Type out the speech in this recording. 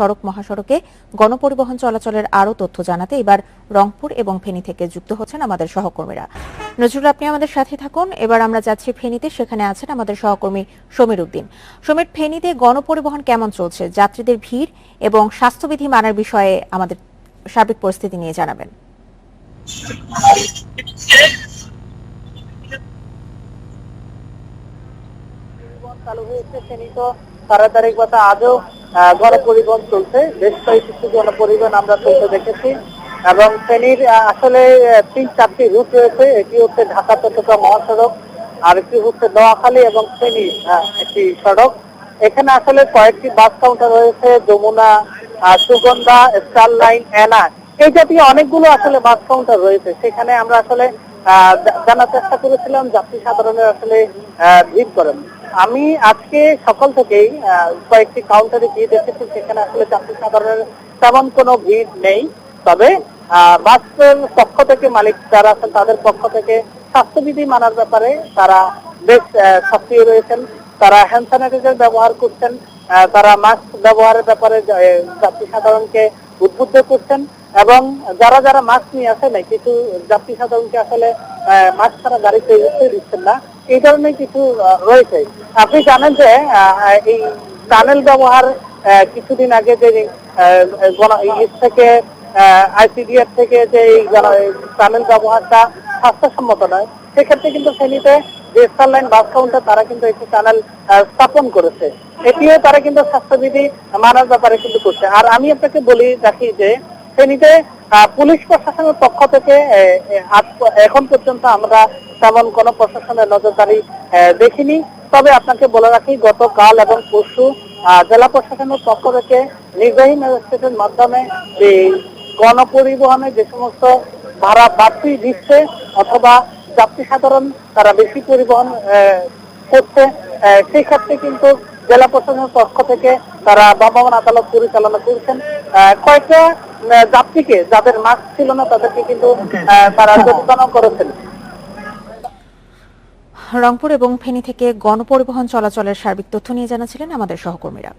সড়ক মহাসড়কে গণপরিবহন চলাচলের আরও তথ্য জানাতে এবার রংপুর এবং ফেনী থেকে যুক্ত হচ্ছেন আমাদের সহকর্মীরা। নজরুল আপনি আমাদের সাথে থাকুন। এবার আমরা যাচ্ছি ফেনীতে সেখানে আছেন আমাদের সহকর্মী সমীর উদ্দিন। সমীর ফেনীতে গণপরিবহন কেমন চলছে? যাত্রীদের ভিড় এবং স্বাস্থ্যবিধি মানার বিষয়ে আমাদের সার্বিক পরিস্থিতি নিয়ে জানাবেন। চালু হয়েছে ফেনীত ধারাবাহিকতা আজও আহ, গণপরিবহন চলছে। বেশ কয়েকটি গণপরিবহন আমরা চলতে দেখেছি। এবং ফেনীর আসলে তিন, চারটি রুট রয়েছে। এটি হচ্ছে ঢাকা, চট্টগ্রাম মহাসড়ক, আর একটি হচ্ছে নোয়াখালী এবং ফেনী একটি সড়ক। এখানে আসলে কয়েকটি বাস কাউন্টার রয়েছে, যমুনা সুগন্ধা স্টার লাইন এনা এই জাতীয় অনেকগুলো আসলে বাস কাউন্টার রয়েছে। সেখানে আমরা আসলে জানার চেষ্টা করেছিলাম, যাত্রী সাধারণের আসলে ভিড় করেন। আমি আজকে সকাল থেকেই কয়েকটি কাউন্টারে গিয়ে দেখেছি সেখানে আসলে যাত্রী সাধারণের তেমন কোনো ভিড় নেই। তবে বাসের পক্ষ থেকে মালিক যারা আছেন তাদের পক্ষ থেকে স্বাস্থ্যবিধি মানার ব্যাপারে তারা বেশ সক্রিয় রয়েছেন। তারা হ্যান্ড স্যানিটাইজার ব্যবহার করছেন। তারা মাস্ক ব্যবহারের ব্যাপারে যাত্রী সাধারণকে উদ্বুদ্ধ করছেন এবং যারা যারা মাস্ক নিয়ে আসে নাই, কিছু যাত্রী সাধারণকে আসলে মাস্ক ছাড়া গাড়িতে উঠতে দিচ্ছেন না, এই ধরনের কিছু রয়েছে। আপনি জানেন যে এই টানেল ব্যবহার কিছুদিন আগে যে ইস থেকে আইসিডিএফ থেকে যে এই টানেল ব্যবহারটা স্বাস্থ্যসম্মত নয়, সেক্ষেত্রে কিন্তু ফেনীতে যে স্টার লাইন বাস কাউন্টার তারা কিন্তু একটি টানেল স্থাপন করেছে। এটিও তারা কিন্তু স্বাস্থ্যবিধি মানার ব্যাপারে কিন্তু করছে। আর আমি আপনাকে বলি রাখি যে ফেনীতে পুলিশ প্রশাসনের পক্ষ থেকে এখন পর্যন্ত আমরা তেমন কোন প্রশাসনের নজরদারি দেখিনি। তবে আপনাকে বলে রাখি, গতকাল এবং পরশু জেলা প্রশাসনের পক্ষ থেকে নির্বাহী ম্যাজিস্ট্রেটের মাধ্যমে এই গণপরিবহনে যে সমস্ত ভাড়া বাড়তি দিচ্ছে অথবা যাত্রী সাধারণ তারা বেশি পরিবহন করছে। সেই ক্ষেত্রে কিন্তু জেলা প্রশাসনের পক্ষ থেকে তারা ভ্রাম্যমাণ আদালত পরিচালনা করছেন। কয়েকটা যাত্রীকে যাদের মাস্ক ছিল না তাদেরকে কিন্তু তারা জরিমানা করেছেন। রংপুর এবং ফেনী থেকে গণপরিবহন চলাচলের সার্বিক তথ্য নিয়ে জানাছিলেন আমাদের সহকর্মীরা।